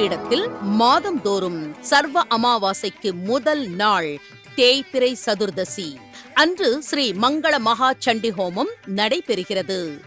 ஜெய் பீடத்தில் மாதந்தோறும் சர்வ அமாவாசைக்கு முதல் நாள் தேய்பிரை சதுர்தசி. அன்று ஸ்ரீ மங்கள மகா சண்டி ஹோமம் நடைபெறுகிறது.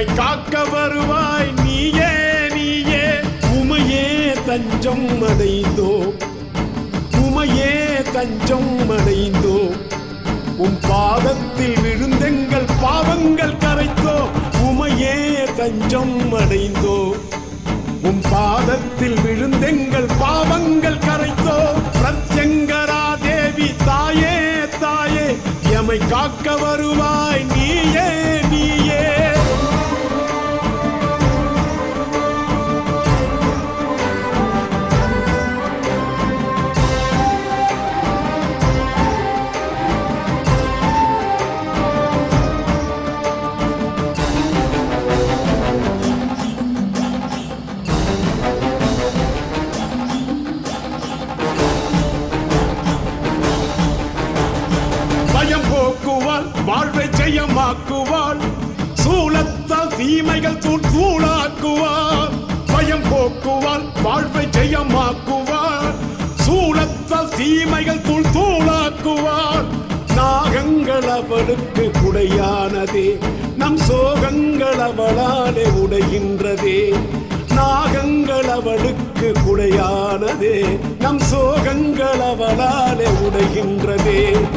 எமை காக்க வருவாய். நீயே நீயே. உமையே தஞ்சம் அடைந்தோ. உமையே தஞ்சம் அடைந்தோ. உம் பாதத்தில் விழுந்தெங்கள் பாவங்கள் கரைத்தோ. உமையே தஞ்சம் அடைந்தோ. உம் பாதத்தில் விழுந்தெங்கள் பாவங்கள் கரைத்தோ. பிரத்யங்கரா தேவி தாயே தாயே. எமை காக்க வருவாய். நீயே நீயே.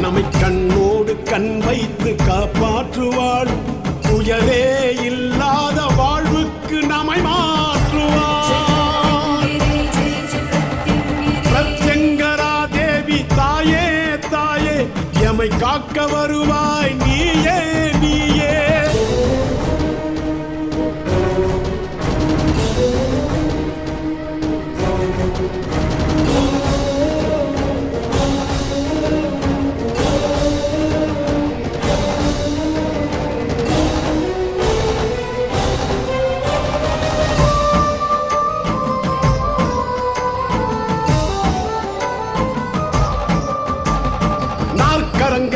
நம்மை கண்ணோடு கண் வைத்து காப்பாற்றுவாள். புயலே இல்லாத வாழ்வுக்கு நம்மை மாற்றுவாள். பிரத்யங்கரா தேவி தாயே தாயே எமை காக்க வருவாய் நீ.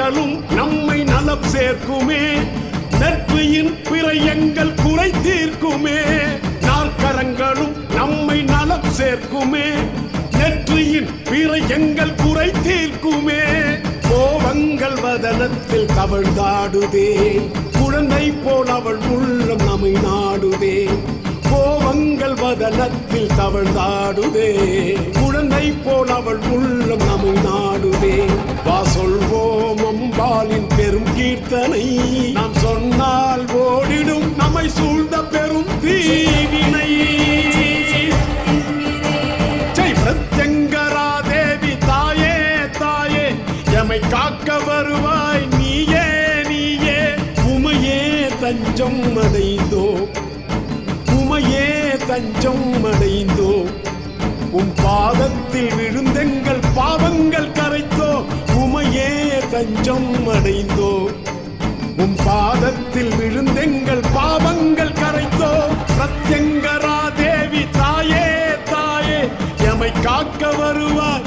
நாற்கரங்களும் நம்மை நலம் சேர்க்குமே. நெற்றியின் பிறையங்கள் குறை தீர்க்குமே நாற்கரங்களும் நம்மை நலம் சேர்க்குமே. நெற்றியின் பிறையங்கள் குறை தீர்க்குமே கோபங்கள் வதனத்தில் தவழ்ந்தாடுதே. குழந்தை போல் அவள் உள்ளம் நம்மை நாடுதே. கோபங்கள் வதனத்தில் தவழ்ந்தாடுதே. குழந்தை போல் அவள் உள்ளம் நம்மை நாடுதே. வா சொல்வோம் பாலின் பெரும் கீர்த்தனை. நாம் சொன்னால் ஓடிடும் நம்மை சூழ்ந்த பெரும் தீவினை. ஜெய் பிரத்யங்கரா தேவி தாயே தாயே எமை காக்க வருவாய் நீயே நீயே. உமையே தஞ்சம் அடைந்தோ உமையே தஞ்சம் அடைந்தோ. உன் பாதத்தில் விழுந்தெங்கள் பாவங்கள் தஞ்சம் அடைந்தோ? உம் பாதத்தில் விழுந்தெங்கள் பாவங்கள் கரைத்தோ? பிரத்யங்கரா தேவி தாயே தாயே எமை காக்க வருவார்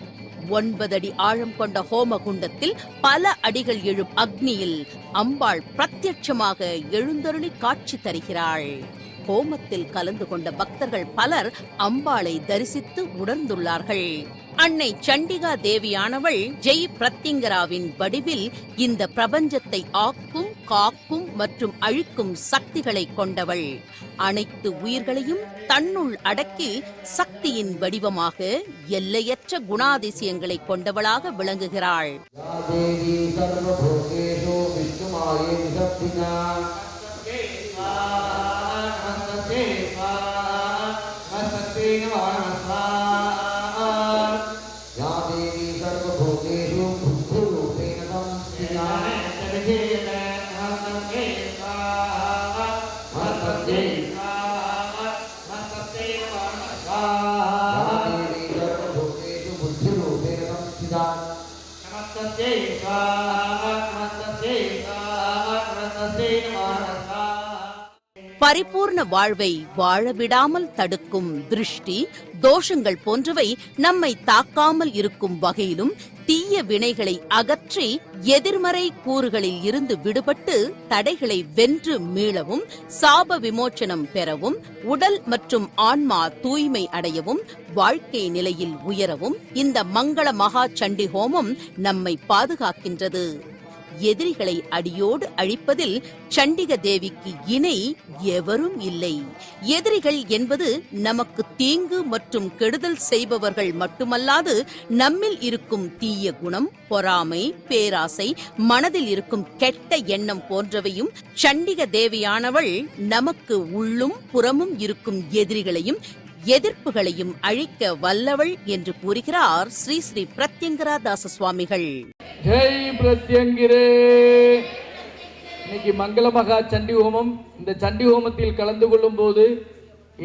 ஒன்பது அடி ஆழம் கொண்ட ஹோம குண்டத்தில் பல அடிகள் எழும் அக்னியில் அம்பாள் பிரத்யட்சமாக எழுந்தருளி காட்சி தருகிறாள். ஹோமத்தில் கலந்து கொண்ட பக்தர்கள் பலர் அம்பாளை தரிசித்து உணர்ந்துள்ளார்கள். அன்னை சண்டிகா தேவியானவள் ஜெய் பிரத்யங்கராவின் வடிவில் இந்த பிரபஞ்சத்தை ஆக்கும் காக்கும் மற்றும் அழிக்கும் சக்திகளை கொண்டவள். அனைத்து உயிர்களையும் தன்னுள் அடக்கி சக்தியின் வடிவமாக எல்லையற்ற குணாதிசயங்களை கொண்டவளாக விளங்குகிறாள். பரிபூர்ண வாழ்வை வாழவிடாமல் தடுக்கும் திருஷ்டி தோஷங்கள் போன்றவை நம்மை தாக்காமல் இருக்கும் வகையிலும் தீய வினைகளை அகற்றி எதிர்மறை கூறுகளில் இருந்து விடுபட்டு தடைகளை வென்று மீளவும் சாப விமோச்சனம் பெறவும் உடல் மற்றும் ஆன்மா தூய்மை அடையவும் வாழ்க்கை நிலையில் உயரவும் இந்த மங்கள மகா சண்டி ஹோமம் நம்மை பாதுகாக்கின்றது. எதிரிகளை அடியோடு அழிப்பதில் சண்டிக தேவிக்கு இணை எவரும் இல்லை. எதிரிகள் என்பது நமக்கு தீங்கு மற்றும் கெடுதல் செய்பவர்கள் மட்டுமல்லாது நம்மில் இருக்கும் தீய குணம் பொறாமை பேராசை மனதில் இருக்கும் கெட்ட எண்ணம் போன்றவையும் சண்டிக தேவியானவள் நமக்கு உள்ளும் புறமும் இருக்கும் எதிரிகளையும் எதிர்ப்புகளையும் அழிக்க வல்லவள் என்று கூறுகிறார் ஸ்ரீ ஸ்ரீ பிரத்யங்கரா தாச சுவாமிகள். ஜெய் பிரத்யங்கிரே. இன்னைக்கு மங்கள மகா சண்டி ஹோமம். இந்த சண்டி ஹோமத்தில் கலந்து கொள்ளும் போது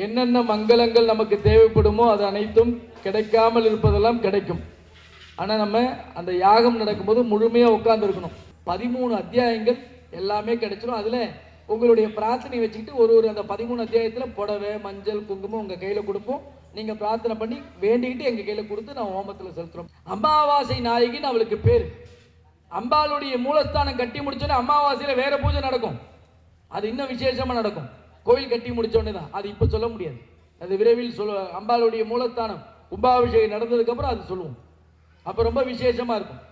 என்னென்ன மங்களங்கள் நமக்கு தேவைப்படுமோ அது அனைத்தும் கிடைக்காமல் இருப்பதெல்லாம் கிடைக்கும். ஆனால் நம்ம அந்த யாகம் நடக்கும்போது முழுமையாக உட்காந்துருக்கணும் பதிமூணு அத்தியாயங்கள் எல்லாமே கிடைச்சிடும் அதில் உங்களுடைய பிரார்த்தனை வச்சுக்கிட்டு ஒரு ஒரு அந்த பதிமூணு அத்தியாயத்தில் புடவை மஞ்சள் குங்குமம் உங்கள் கையில் கொடுப்போம். நீங்கள் பிரார்த்தனை பண்ணி வேண்டிக்கிட்டு எங்கள் கையில் கொடுத்து நான் ஹோமத்தில் செலுத்துகிறோம் அமாவாசை நாயகின்னு அவளுக்கு பேர். அம்பாளுடைய மூலஸ்தானம் கட்டி முடிச்சோன்னே அமாவாசையில் வேற பூஜை நடக்கும். அது இன்னும் விசேஷமா நடக்கும். கோயில் கட்டி முடிச்சோடனே தான். அது இப்போ சொல்ல முடியாது. அது விரைவில் சொல்ல அம்பாளுடைய மூலஸ்தானம் கும்பாபிஷேகம் நடந்ததுக்கு அப்புறம் அது சொல்லுவோம். அப்போ ரொம்ப விசேஷமா இருக்கும்.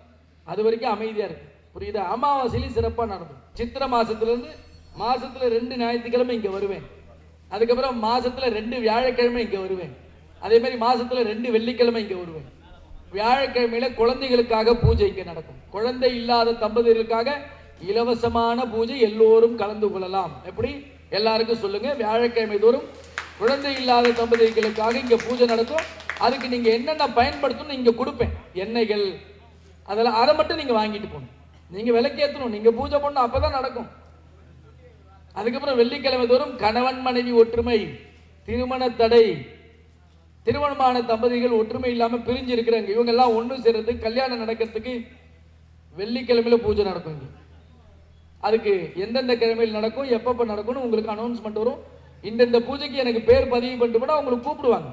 அது வரைக்கும் அமைதியா இருக்கு. புரியுதா? அமாவாசையிலையும் சிறப்பாக நடக்கும். சித்திரை மாதத்துலேருந்து மாசத்துல ரெண்டு ஞாயிற்றுக்கிழமை இங்கே வருவேன். அதுக்கப்புறம் மாசத்துல ரெண்டு வியாழக்கிழமை இங்கே வருவேன். அதே மாதிரி மாசத்துல ரெண்டு வெள்ளிக்கிழமை இங்க வருவேன் வியாழக்கிழமையில குழந்தைகளுக்காக பூஜை இங்க நடக்கும். குழந்தை இல்லாத தம்பதிகளுக்காக இலவசமான பூஜை எல்லோரும் கலந்து கொள்ளலாம். எப்படி? எல்லாருக்கும் சொல்லுங்க. வியாழக்கிழமை தோறும் குழந்தை இல்லாத தம்பதிகளுக்காக இங்க பூஜை நடக்கும். அதுக்கு நீங்க என்னென்ன பயன்படுத்தணும் இங்க கொடுப்பேன். எண்ணெய்கள். அதெல்லாம் அதை மட்டும் நீங்க வாங்கிட்டு போகணும் நீங்க விளக்கேற்றணும் நீங்க பூஜை பண்ணணும். அப்பதான் நடக்கும். அதுக்கப்புறம் வெள்ளிக்கிழமை தோறும் கணவன் மனைவி ஒற்றுமை திருமண தடை திருமணமான தம்பதிகள் ஒற்றுமை இல்லாமல் பிரிஞ்சு இருக்கிறாங்க இவங்க எல்லாம் ஒண்ணு கல்யாணம் நடக்கிறதுக்கு வெள்ளிக்கிழமையில பூஜை நடக்கும் அதுக்கு எந்தெந்த கிழமையில் நடக்கும் எப்பப்ப நடக்கும்னு உங்களுக்கு அனௌன்ஸ்மெண்ட் வரும். இந்தந்த பூஜைக்கு எனக்கு பேர் பதிவு பண்ணிட்டு கூட உங்களுக்கு கூப்பிடுவாங்க.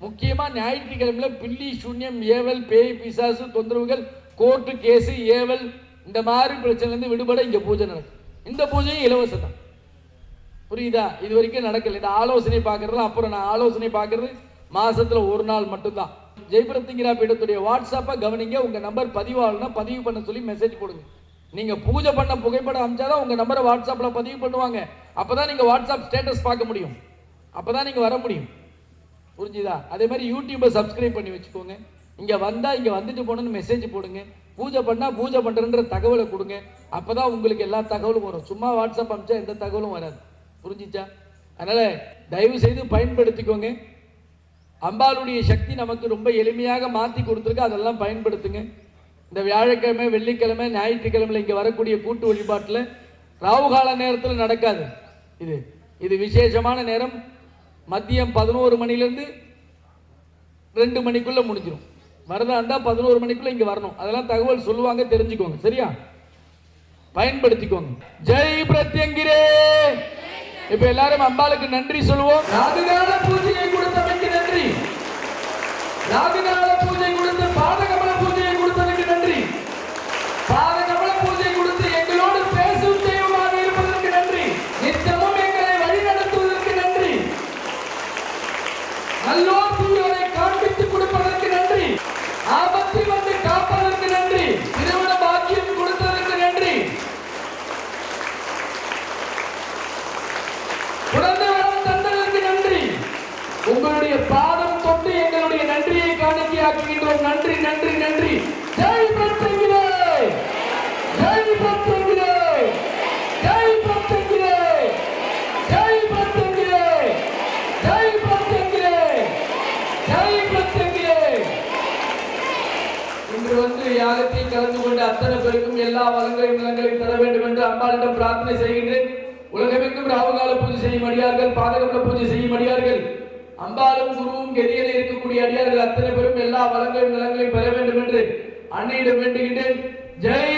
முக்கியமா ஞாயிற்றுக்கிழமையில பில்லி சூன்யம் ஏவல் பேய் பிசாசு தொந்தரவுகள் கோர்ட்டு கேஸு ஏவல் இந்த மாதிரி பிரச்சனைலேருந்து விடுபட இங்கே பூஜை நடக்கும் இந்த பூஜையும் இலவசம் தான் புரியுதா? இது வரைக்கும் நடக்கல. இந்த ஆலோசனை பார்க்கறதுல அப்புறம் நான் ஆலோசனை பார்க்கறது மாசத்துல ஒரு நாள் மட்டும்தான். ஜெயபிரத்திங்கிரா பீடத்துடைய வாட்ஸ்அப்பை கவனிங்க. உங்க நம்பர் பதிவாகலாம் பதிவு பண்ண சொல்லி மெசேஜ் கொடுங்க நீங்க பூஜை பண்ண புகைப்படம் அமைச்சாதான் உங்க நம்பரை வாட்ஸ்அப்ல பதிவு பண்ணுவாங்க. அப்பதான் நீங்க வாட்ஸ்அப் ஸ்டேட்டஸ் பார்க்க முடியும். அப்பதான் நீங்க வர முடியும். புரிஞ்சுதா? அதே மாதிரி யூடியூப்பை சப்ஸ்கிரைப் பண்ணி வச்சுக்கோங்க. இங்க வந்தா இங்க வந்துட்டு போகணும்னு மெசேஜ் போடுங்க. பூஜை பண்ணா பூஜை பண்றேன்ற தகவலை கொடுங்க. அப்பதான் உங்களுக்கு எல்லா தகவலும் வரும். சும்மா வாட்ஸ்அப் அனுப்பிச்சா எந்த தகவலும் வராது. புரிஞ்சிச்சா? அதனால தயவு செய்து பயன்படுத்திக்கோங்க. அம்பாளுடைய சக்தி நமக்கு ரொம்ப எளிமையாக மாற்றி கொடுத்துருக்கு. அதெல்லாம் பயன்படுத்துங்க. இந்த வியாழக்கிழமை வெள்ளிக்கிழமை ஞாயிற்றுக்கிழமை இங்கே வரக்கூடிய கூட்டு வழிபாட்டில் ராவுகால நேரத்தில் நடக்காது. இது இது விசேஷமான நேரம். மதியம் பதினோரு மணிலேருந்து ரெண்டு மணிக்குள்ளே முடிஞ்சிடும் வரதா இருந்தால் பதினோரு மணிக்குள்ள இங்கே வரணும். அதெல்லாம் தகவல் சொல்லுவாங்க தெரிஞ்சுக்கோங்க. சரியா? பயன்படுத்திக்கோங்க. ஜெய் பிரத்யங்கிரே! இப்போ எல்லாரும் அம்பாளுக்கு நன்றி சொல்லுவோம் ராகுகால பூஜையை கொடுத்தமைக்கு நன்றி ராகுகால பூஜை கொடுத்து பாதகமல பூஜையை கொடுத்ததுக்கு நன்றி பாதகமல பூஜை கொடுத்து எங்களோடு பேசும் தெய்வமாக இருப்பதற்கு நன்றி நித்தமும் எங்களை வழி நடத்துவதற்கு கலந்து கொண்ட அத்தனை பேருக்கும் எல்லா வளங்களையும் நிலங்களையும் தர வேண்டும் என்று அம்பாளிடம் பிரார்த்தனை செய்கின்றேன். உலகமெங்கும் ராகுகால பூஜை செய்யும் அடியார்கள் பாதகமல பூஜை செய்யும் அடியார்கள். அம்பாலும் குருவும் கெதியிலே இருக்கக்கூடிய அடியார்கள் அத்தனை பேரும் எல்லா வளங்களையும் நிலங்களையும் பெற வேண்டும் என்று அன்னையிடம் வேண்டுகின்றேன். ஜெய்!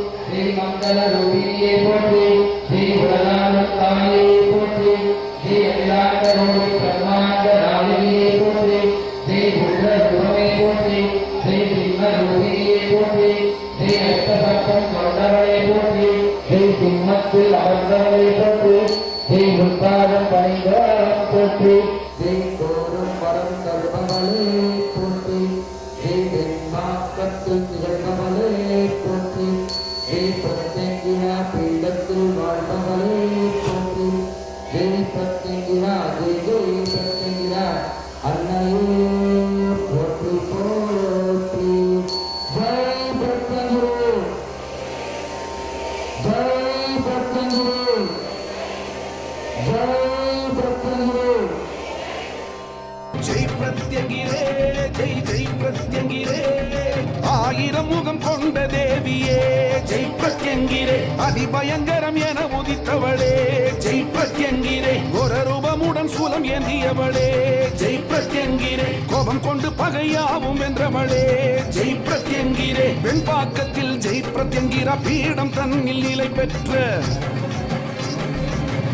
மங்கள ரூபியே போற்றி ஸ்ரீ உலகானந்தாயே போற்றி ஸ்ரீ அகிலாண்ட ரூபி பிரம்மாண்ட ராஜியே போற்றி ஸ்ரீ புள்ள ரூபமே போற்றி ஸ்ரீ சிம்ம ரூபியே போற்றி ஸ்ரீ அஷ்டசப்தம் கொண்டவளே போற்றி ஸ்ரீ சிம்மத்தில் அமர்ந்தவளே போற்றி ஸ்ரீ முத்தாரம் பணிந்தவரம் போற்றி பிரத்யங்கிரா தேவி பிரத்யங்கிரா அன்னையே போற்றி போற்றி ஜெய் பிரத்யங்குரு ஜெய் பிரத்யங்குரு ஜெய் பிரத்யங்குரு ஜெய் பிரத்யங்கிரே ஜெய் ஜெய் பிரத்யங்கிரே. ஆயிரம் முகம் கொண்ட தேவியே. ஜெய் பிரத்யங்கிரே அதிபயங்கரம் என உதித்தவளே. ஜெய் பிரத்யங்கிரே ஒரு ரூபமுடன் சூலம் ஏந்தியவளே. ஜெய் பிரத்யங்கிரே கோபம் கொண்டு பகையாவும் வென்றவளே. ஜெய் பிரத்யங்கிரே வெண்பாக்கத்தில் ஜெய் பிரத்யங்கிரா பீடம் தன்னில் நிலை பெற்ற.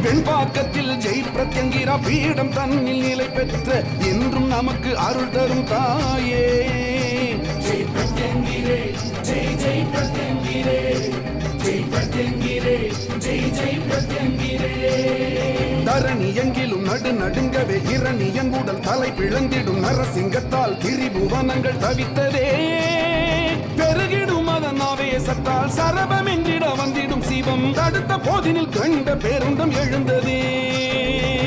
வெண்பாக்கத்தில் ஜெய் பிரத்யங்கிரா பீடம் தன்னில் நிலை பெற்ற. என்றும் நமக்கு அருள் தரும் தாயே. ஜெய் பிரத்யங்கிரே ஜெய் ஜெய். பிரத்யங்கிரே ஜெய் பிரத்யங்கிரே ஜெய் ஜெய் பிரத்யங்கிரே தரணி எங்கிலும் நடு நடுங்கவே இரணி எங்குடல் தலை பிளந்திடும். நரசிங்கத்தால் திரிபுவனங்கள் தவித்ததே. பெருகிடும் அதன் ஆவேசத்தால் சரபம் என்றிட வந்திடும் சிவம். தடுத்த போதினில் கண்ட பேருந்தம் எழுந்ததே.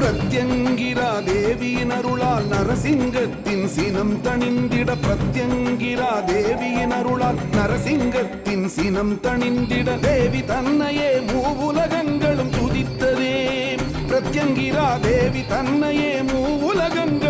பிரத்யங்கிரா தேவியின் அருளால் நரசிங்கத்தின் சினம் தணிந்திட பிரத்யங்கிரா தேவியின் அருளால் நரசிங்கத்தின் சினம் தணிந்திட தேவி தன்னையே மூவுலகங்களும் துதித்ததே. பிரத்யங்கிரா தேவி தன்னையே மூவுலகங்கள்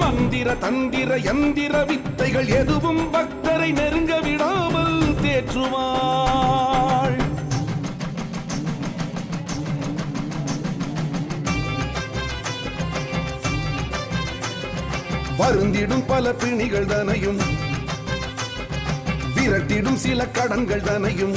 மந்திர தந்திர யந்திர வித்தைகள் எதுவும் பக்தரை நெருங்க விடாமல் தேற்றுவாள். வருந்திடும் பல பிணிகள் தனையும் விரட்டிடும் சில கடன்கள் தனையும்.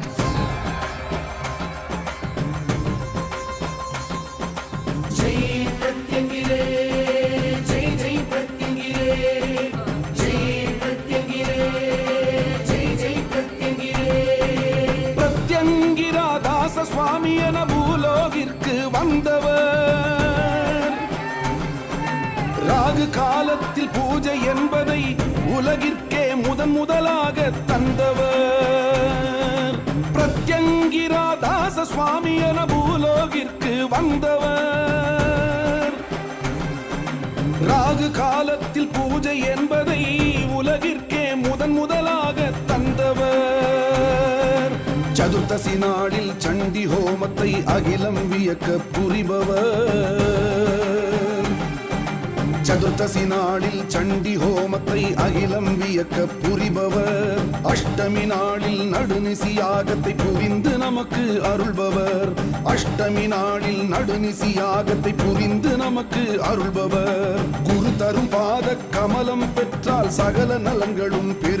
என பூலோகிற்கு வந்தவர். ராகு காலத்தில் பூஜை என்பதை உலகிற்கே முதன் முதலாக தந்தவர். பிரத்யங்கிரா தாச சுவாமி என பூலோகிற்கு வந்தவர். ராகு காலத்தில் பூஜை என்பதை உலகிற்கே முதன் முதலாக சதுர்த்தசி நாளில் சண்டி ஹோமத்தை அகிலம் வியக்க புரிபவர். சதுர்த்தசி நாளில் சண்டி ஹோமத்தை அகிலம் வியக்க புரிபவர். அஷ்டமி நாளில் நடுநிசி யாகத்தை புரிந்து நமக்கு அருள்பவர். அஷ்டமி நாளில் நடுநிசி யாகத்தை புரிந்து நமக்கு அருள்பவர். குரு தரும் பாத கமலம் பெற்றால் சகல நலங்களும் பெரு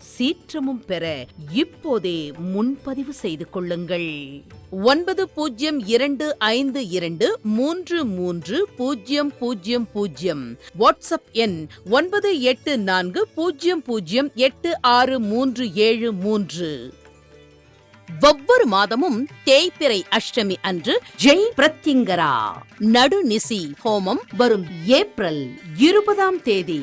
சீற்றமும் பெற இப்போதே முன்பதிவு செய்து கொள்ளுங்கள். ஒன்பது பூஜ்ஜியம் இரண்டு ஐந்து இரண்டு மூன்று மூன்று பூஜ்ஜியம் பூஜ்ஜியம் பூஜ்ஜியம் வாட்ஸ்அப் எண் ஒன்பது எட்டு நான்கு பூஜ்ஜியம் பூஜ்ஜியம் எட்டு ஆறு மூன்று ஏழு மூன்று. ஒவ்வொரு மாதமும் தேய்பிறை அஷ்டமி அன்று ஜெய் பிரத்திங்கரா நடுநிசி ஹோமம் வரும் ஏப்ரல் இருபதாம் தேதி.